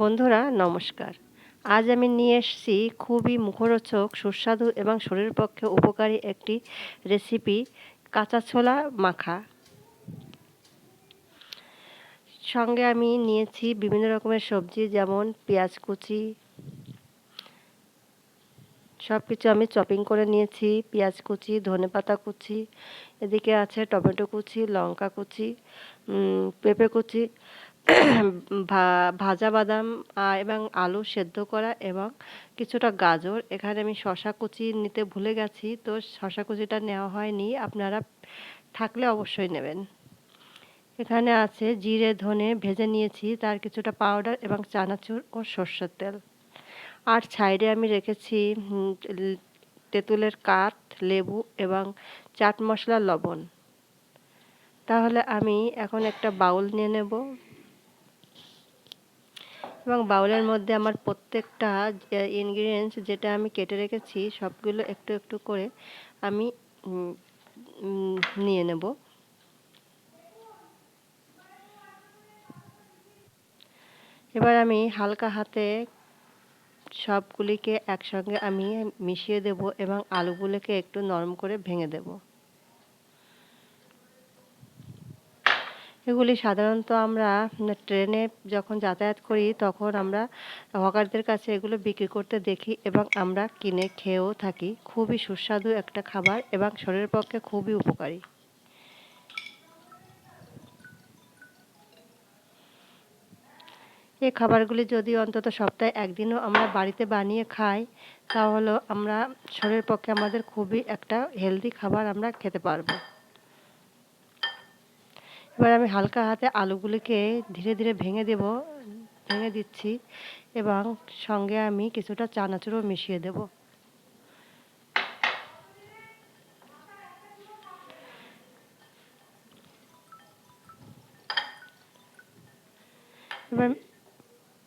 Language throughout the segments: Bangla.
বন্ধুরা, নমস্কার। আজ আমি নিয়ে এসেছি খুবই মুখরোচক, সুস্বাদু এবং শরীরের পক্ষে উপকারী একটি রেসিপি কাঁচা ছোলা মাখা। সঙ্গে আমি নিয়েছি বিভিন্ন রকমের সবজি, যেমন পেঁয়াজ কুচি। সব কিছু আমি চপিং করে নিয়েছি, পেঁয়াজ কুচি, ধনে পাতা কুচি, এদিকে আছে টমেটো কুচি, লঙ্কা কুচি পেঁপে কুচি। ভাজা বাদাম এবং আলু সেদ্ধ করা এবং কিছুটা গাজর। এখানে আমি শশা কুচি নিতে ভুলে গেছি, তো শশা কুচিটা নেওয়া হয়নি। আপনারা থাকলে অবশ্যই নেবেন। এখানে আছে জিরে, ধনে ভেজে নিয়েছি, তার কিছুটা পাউডার এবং চানাচুর ও সর্ষের তেল। আর সাইডে আমি রেখেছি তেঁতুলের কাঠ, লেবু এবং চাট মশলা লবণ। তাহলে আমি এখন একটা বাউল নিয়ে নেব। এবং বাউলের মধ্যে আমার প্রত্যেকটা ইনগ্রিডিয়েন্টস যেটা আমি কেটে রেখেছি, সবগুলো একটু একটু করে আমি নিয়ে নেব। এবার আমি হালকা হাতে সবগুলিকে একসঙ্গে আমি মিশিয়ে দেব এবং আলুগুলোকে একটু নরম করে ভেঙে দেবো। এগুলি সাধারণত আমরা ট্রেনে যখন যাতায়াত করি, তখন আমরা হকারদের কাছে এগুলো বিক্রি করতে দেখি এবং আমরা কিনে খেয়েও থাকি। খুবই সুস্বাদু একটা খাবার এবং শরীরের পক্ষে খুবই উপকারী। এই খাবারগুলি যদি অন্তত সপ্তাহে একদিনও আমরা বাড়িতে বানিয়ে খাই তাহলে আমরা শরীরের পক্ষে আমাদের খুবই একটা হেলদি খাবার আমরা খেতে পারব। এবার আমি হালকা হাতে আলুগুলিকে ধীরে ধীরে ভেঙে দেব, ভেঙে দিচ্ছি এবং সঙ্গে আমি কিছুটা চানাচুরও মিশিয়ে দেব। এবার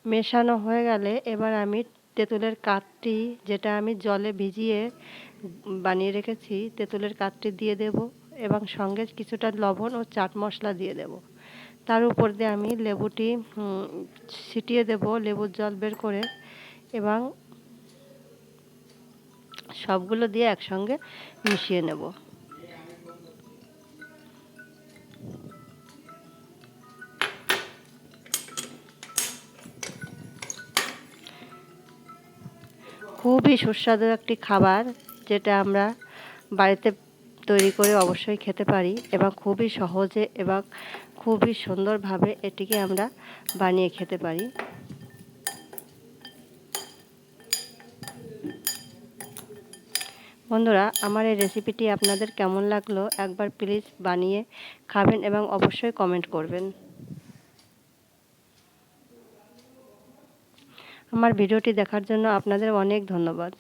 মেশানো হয়ে গেলে এবার আমি তেঁতুলের কাঠটি যেটা আমি জলে ভিজিয়ে বানিয়ে রেখেছি, তেঁতুলের কাঠটি দিয়ে দেবো। এবং সঙ্গে কিছুটা লবণ ও চাট মশলা দিয়ে দেব। তার উপর দিয়ে আমি লেবুটি ছিটিয়ে দেব, লেবুর জল বের করে এবং সবগুলো দিয়ে একসঙ্গে মিশিয়ে নেব। খুবই সুস্বাদু একটি খাবার যেটা আমরা বাড়িতে তৈরি করে অবশ্যই খেতে পারি এবং খুবই সহজে এবং খুবই সুন্দরভাবে এটিকে আমরা বানিয়ে খেতে পারি। বন্ধুরা, আমার এই রেসিপিটি আপনাদের কেমন লাগল একবার প্লিজ বানিয়ে খাবেন এবং অবশ্যই কমেন্ট করবেন। আমার ভিডিওটি দেখার জন্য আপনাদের অনেক ধন্যবাদ।